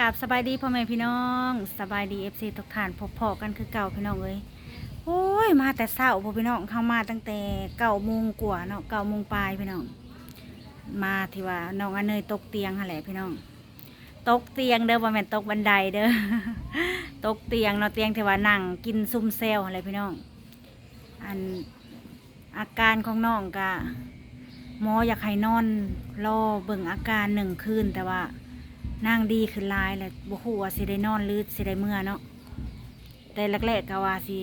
กับสบายดีพ่อแม่พี่น้องสบายดีเอฟซีทุกท่านพบพอกันคือเก่าพี่น้องเอ้ยโอ้ยมาแต่เช้าพ่อพี่น้องเข้ามาตั้งแต่เก้าโมงกว่าเนาะเก้าโมงปลายพี่น้อง มาที่ว่าน้องอเนยตกเตียงหั่นแหละพี่น้อง ตกเตียงเด้อว่าแม่นตกบันไดเด้อตกเตียงเนาะเตียงที่ว่านั่งกินซุ่มเซลอะไรพี่น้อง อันอาการของน้องก็หมออยากให้นอนรอเบิ่งอาการหนึ่งคืนแต่ว่า นั่งดีขึ้นลายแหละบ่ฮู้ว่าสิได้นอนหรือสิได้เมื่อเนาะแต่แรกๆก็ว่าสิ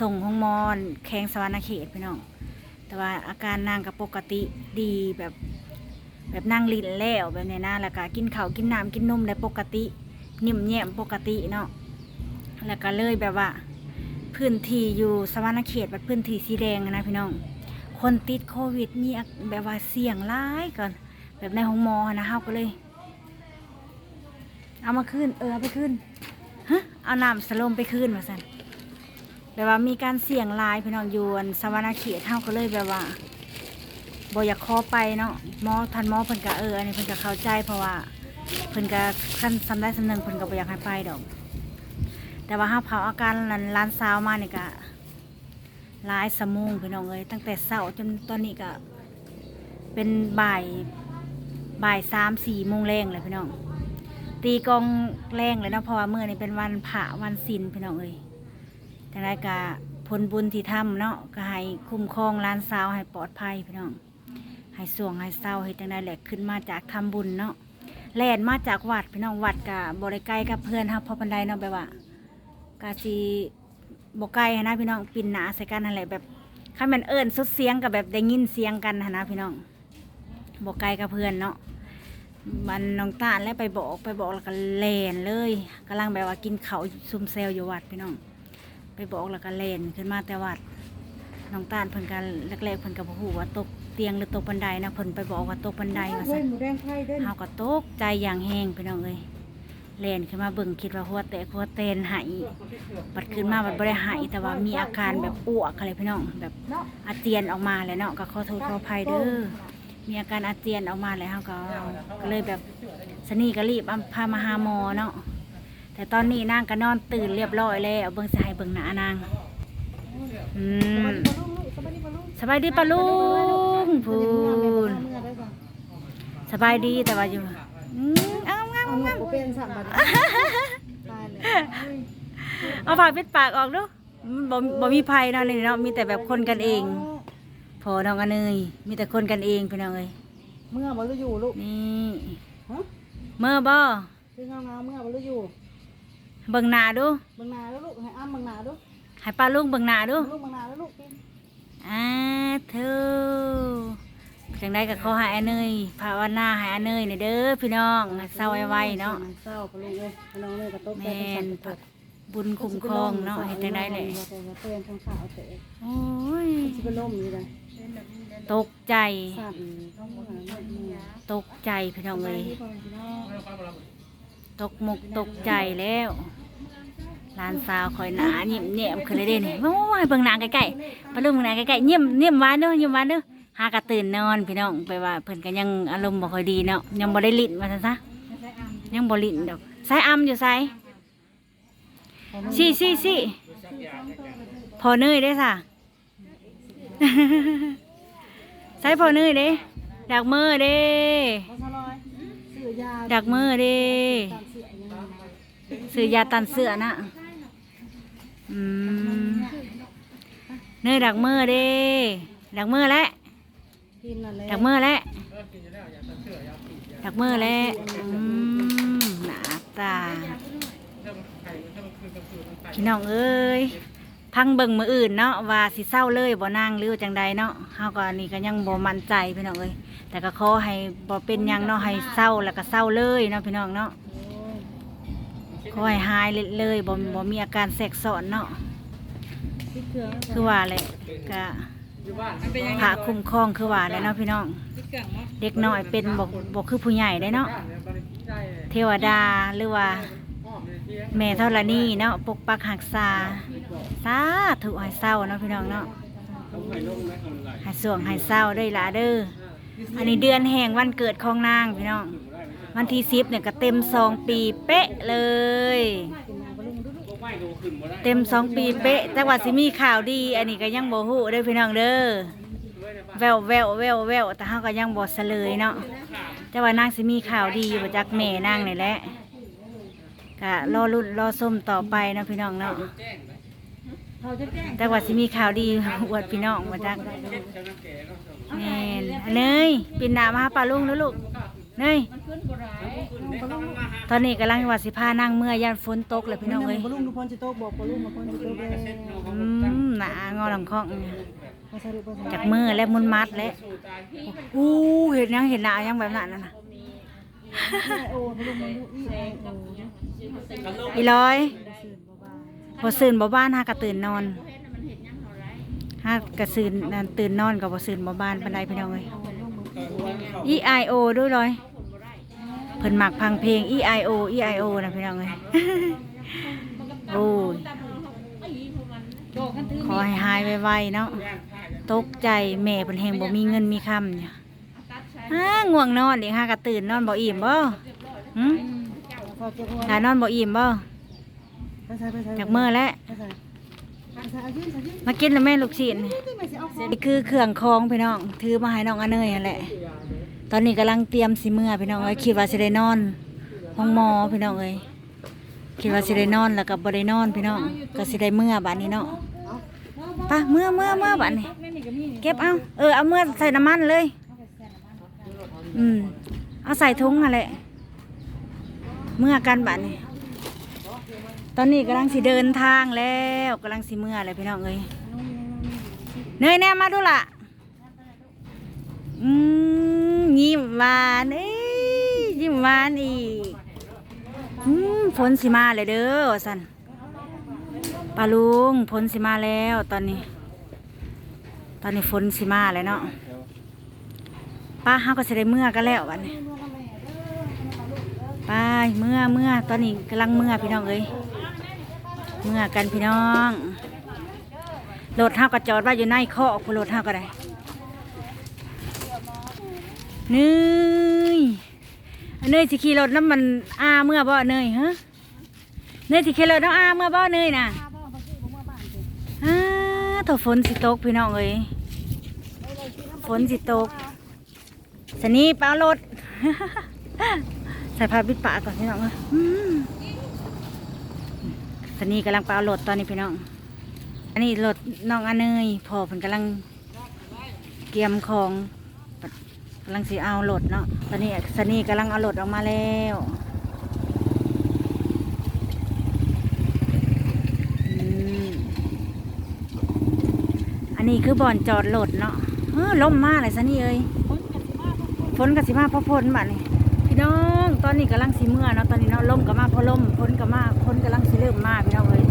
ส่งห้องมอนแข้งสวรรณเขตพี่น้องแต่ว่าอาการนางก็ปกติดีแบบ แบบนั่งลิ้นแล้วแบบนี้นะแล้วก็กินข้าวกินน้ำกินนมได้ปกติ นิ่มแย้มปกติเนาะแล้วก็เลยแบบว่า พื้นที่อยู่สวรรณเขตแบบพื้นที่สีแดงนะพี่น้อง คนติดโควิดมีแบบว่าเสี่ยงร้ายก่อนแบบในห้องมอนะเฮาก็เลย เอามาขึ้น เออเอาไปขึ้นฮะเอาน้ำสโลมไปขึ้นมาสันแบบว่ามีการเสี่ยงลายพี่น้องยวนสวรรณเขตเท่าก็เลยแบบว่าบอยากขอไปเนาะมอทันมอเพิ่นก็เอออันนี้เพิ่นก็เข้าใจเพราะว่าเพิ่นก็ขั้นสำได้สำนึงเพิ่นก็บ่อยากให้ไปดอก แต่ว่าห้าเผาอาการร้านร้านซาวมาเนี่ก็หลายสมงพี่น้องเอ้ยตั้งแต่เช้าจนตอนนี้ก็เป็นบ่ายบ่ายสามสี่โมงแรงเลยพี่น้อง ตีกลองแรงเลยเนาะเพราะว่าเมื่อนี้เป็นวันพระวันศีลพี่น้องเอ้ยแต่ไดกะผลบุญที่ทำเนาะก็ให้คุ้มครองร้านสาวให้ปลอดภัยพี่น้องให้สวงให้เศร้าให้จังได้แหละขึ้นมาจากทำบุญเนาะแล่นมาจากวัดพี่น้องวัดกับบริไกลกับเพื่อนครับพอปันไดเนาะแบบว่ากาจีบกไกลนะพี่น้องปินหนาใส่กันนั่นแหละแบบข้ามันเอิญสุดเสียงกับแบบได้ยินเสียงกันนนะพี่น้องบกไกลกับเพื่อนเนาะ มันน้องตาลแล้วไปบอกไปบอกแล้วก็แลนเลยกำลังแบบว่ากินเขาวซุมเซลอยู่วัดพี่น้อง ไปบอกแล้วก็แลนขึ้นมาแต่วัดน้องตาลเพิ่นกันแรกๆเพิ่นก็บ่ฮู้ว่าตกเตียงหรือตกบันไดนะเพิ่นไปบอกว่าตกบันไดว่าเฮ้ซั่ยนหมูแดงไทยเด้นเฮาก็ตกใจอย่างแห้งพี่น้องเอ้ยแลนขึ้นมาเบิ่งคิดว่าหัวแตกหัวเตนหายบัดขึ้นมาบัดบ่ได้หายแต่ว่ามีอาการแบบอ้วกอะไรพี่น้องแบบเนาะอาเจียนออกมาเลยเนาะก็ขอโทษขออภัยเด้อ มีอาการอาเจียนออกมาเลยเขาก็ก็เลยแบบสนี่ก็รีบเอาพามาหาหมอเนาะแต่ตอนนี้นางก็นอนตื่นเรียบร้อยแล้วเบิ่งสายเบิ่งหน้านางอืมสบายดีปะลุงสบายดีปะลุงพูนเมื่อได้ป่ะสบายดีแต่ว่าอยู่อืมเอางามเอางามหมูเป็นสั่งบัตรตายเลยเอาปากปิดปากออกดูบ่บ่มีภัยเนาะนี่เนาะมีแต่แบบคนกันเอง พอน้องอันเนยมีแต่คนกันเองพี่น้องเอ้ยเมื่อบ่รู้อยู่ลูกนี่ฮะเมื่อบ่คือเงาเงาเมื่อบ่รู้อยู่เบิ่งหน้าดูเบิ่งหน้าแล้วลูกให้อ้ำเบิ่งหน้าดูให้ป้าลุงเบิ่งหน้าดูลูกเบิ่งหน้าแล้วลูกกินอ่าเธอจังได้กับเขาหาอันเนยภาวนาหาอันเนยนี่เด้อพี่น้องให้เศร้าไว้ๆเนาะเศร้าปะลุงเอ้ยน้องเลยกระตกแม่นบุญคุ้มครองเนาะให้จังได้แหละเตือนทางขาวเตะโอ้ยสิเป็นลมอยู่เลย ตกใจ สั่นต้องหาแม่ตกใจพี่น้องเลเลยยพี่น้องตกมกตกใจแล้วหลานสาวคอยหนายิ้มเนียมขึ้นเลยเด้นี่โอ้ยเบิ่งหน้าใกล้ๆปลาลุงเบิ่งหน้าใกล้ๆเยี่ยมเยี่ยมหวานเด้อเยี่ยมหวานเด้อหากระตื่นนอนพี่น้องไปว่าเพิ่นก็ยังอารมณ์บ่ค่อยดีเนาะยังบ่ได้ลิ้นว่าซั่นซะยังบรินดอกสายอำอยู่ไสซี่ซี่ซี่พอเนยได้อค่ะ ใส่พอเนยเด้ดักมือเด้เขาซะลอยซื้อยาดักมือเด้ตามเสือยังไงซื้อยาตันเสื้อนะอืมเนยดักมือเด้ดักมือแล้วกินนั่นแหละดักมือแล้วดักมือแล้วอืมหนาตาพี่น้องเอ้ย พังเบิ่งมืออื่นเนาะว่าสิเศร้าเลยบ่นางหรือว่าจังใดเนาะเฮาก็นนี้ก็ยังบ่มั่นใจพี่น้องเอ้ยแต่ก็ขอให้บ่เป็นหยังเนาะให้เศร้าแล้วก็เศร้าเลยเนาะพี่น้องเนาะขอให้หายเลยบ่บ่มีอาการแทรกซ้อนเนาะคือว่าแหละก็พระคุ้มครองคือว่าแหละเนาะพี่น้อง เด็กน้อยเป็นบ่บ่คือผู้ใหญ่ได้เนาะเทวดาหรือว่า แม่เท่าละนี่เนาะปกปักหักษาสาธุให้เศร้าเนาะพี่น้องเนาะให้สวงให้เศร้าได้ละเด้ออันนี้เดือนแห่งวันเกิดของนางพี่น้องวันที่สิบเนี่ยก็เต็มสองปีเป๊ะเลย เต็มสองปีเป๊ะแต่ว่าสิมีข่าวดี อันนี้ก็ยังโบ่ฮู้เด้พี่น้องเด้อแววแววแววแววแต่เฮาก็ยังบ่เสลยเนาะแต่ว่านางสิมีข่าวดีมาจากแม่นางนี่แหละ ก็รอรุ่นรอส้มต่อไปเนาะพี่น้องเนาะเขาจะแจ้งแต่ว่าสิมีข่าวดีอวดพี่น้องมาจากแม่นเนยปินหน้ามาหาป้าลุงแล้วลูกเนยตอนนี้กำลังว่าสิพานั่งเมื่อย่านฝนตกเลยพี่น้องเอ้ยบอลลูนดูพรจิโตบอกบอลลูนมาพรจิโตเลยอืมหนางอหลังคองภาษาดูภาษาจากมือและมุนมัดและอู้เห็นยังเห็นหน้ายังแบบนั้นน่ะนะโอีร้อยสื่อบ้าพอตื่นบ่บ้านหากระตื่นนอนหากระตื่นตื่นนอนกับบ่ตื่นบ่บ้านปานใดพี่น้องเอ้ย E I O ด้วยร้อยเพิ่นมักพังเพลง E I O E I O นะพี่น้องเอ้ยโอ้ยขอให้หายไวๆเนาะตกใจแม่เพิ่นแฮงบ่มีเงินมีคำเนี่ย ฮ่าง่วงนอนอีกหากระตื่นนอนบ่อิ่มบ่หึพอเก็บหัวหานอนบ่อิ่มบ่ภาษาภาษาจากมื้อแล้วภาษาภาษาอายุอายุมากินแล้วแม่ลูกชิ้นที่ไม่ใช่เอาของนี่คือเครื่องคองพี่น้อง ถือมาให้น้องอเนยนั่นแหละ ตอนนี้กำลังเตรียมสิเมื่อพี่น้องเอ้ยคิดว่าสิได้นอนห้องหมอพี่น้องเอ้ยคิดว่าสิได้นอนแล้วก็บ่ได้นอนพี่น้องก็สิได้เมื่อบัดนี้เนาะไปะเมื่อเมื่อเมื่อบัดนี้ เก็บเอาเออเอาเมื่อใส่น้ำมันเลย อืม เอาใส่ถุงอะไรเมื่อกันบัดนี้ ตอนนี้กำลังสิเดินทางแล้วกำลังสิเมื่อเลยพี่น้องเอ้ยเนยแน่มาดูล่ะ อืมยิ้มหวานเอ้ยยิ้มหวานอีกอืมฝนสิมาเลยเด้อสันปลาลุงฝนสิมาแล้วตอนนี้ ตอนนี้ฝนสิมาแล้วเนาะ ป้าเฮาก็สิได้เมื่อกันแล้ววันนี้ไปเมื่อเมื่อตอนนี้กำลังเมื่อพี่น้องเอ้ยเมื่อกันพี่น้องรถเฮาก็จอดไว้อยู่ในคอกพุ่นรถเฮาก็ได้เนยเนยสิขี่รถน้ำมันอาเมื่อบ่เนยฮะเนยสิขี่รถน้ำอาเมื่อบ่เนยน่ะอ้าถ้าฝนสิตกพี่น้องเอ้ยฝนสิตก สนีเปล่ารถใส่ผ้าปิดปากก่อนพี่น้องเอ้ยสนีกำลังเปล่ารถตอนนี้พี่น้อง อันนี้รถน้องอเนยพอเพิ่นกำลังเตรียมของกำลังสิเอารถเนาะ ตอนนี้สนีกำลังเอารถออกมาแล้วอันนี้คือบ่อนจอดรถเนาะเออล่มมากเลยสนีเอ้ย ฝนกับสิมาเพราะฝนบัดนี้พี่น้องตอนนี้กำลังสิเมื่อเนาะตอนนี้เนาะล่มก็มาเพราะล่มฝนก็มาฝนกำลังสิเริ่มมาพี่น้องเอ้ย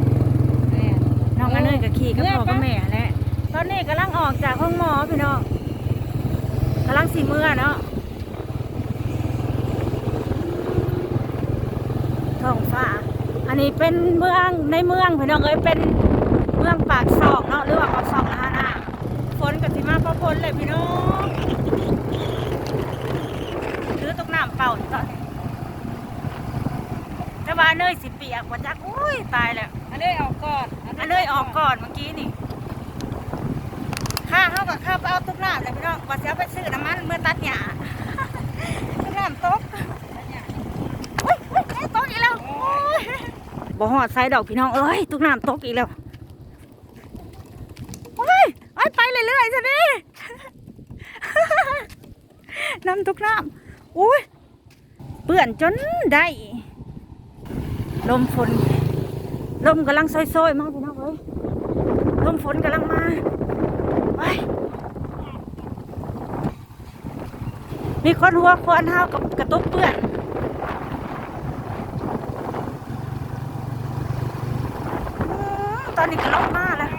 น้องอันเนยกับขี่กับพ่อกับแม่แหละตอนนี้กำลังออกจากห้องหมอพี่น้องกำลังสีเมื่อเนาะท้องฟ้า อันนี้เป็นเมืองในเมืองพี่น้องเอ้ยเป็นเมืองปากซอกเนาะหรือว่าปากซอกนะฮะนะฝนกับสิมาเพราะฝนเลยพี่น้องถือตกน้ำเป่าอยู่ตอนนี้แต่ว่าเนยสิเปีย กว่าจักอุ้ยตายแล้วอันนี้เอาก่อนอันเลยออกก่อนเมื่อกี้นี่ข้าเขากับข้าไปเอาตุ๊กน้ำเลยพี่น้องว่าจะเอาไปซื้อน้ำมันเมื่อตัดหญ้าตุ๊กน้ำตกโอ้ยโอ้ยโอ้ยตกอีกแล้วโอ้ยบ่หอดใส่ดอกพี่น้องเอ้ยตุ๊กน้ำตกอีกแล้วโอ้ยโอ้ยไปเรื่อยๆซะนี่น้ำตุ๊กน้ำโอ้ยเปื่อนจนได้ ลมฝน ลมกำลังซอยๆ มาพี่น้องเอ้ยลมฝนกำลังมาไปมีคนหัวควนเท้าวกับกระตุกเปื้อนตอนนี้ก็ลมมาแล้ว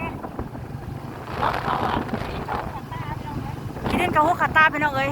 คิดเล่นกับหัวขาตาพี่น้องเอ้ย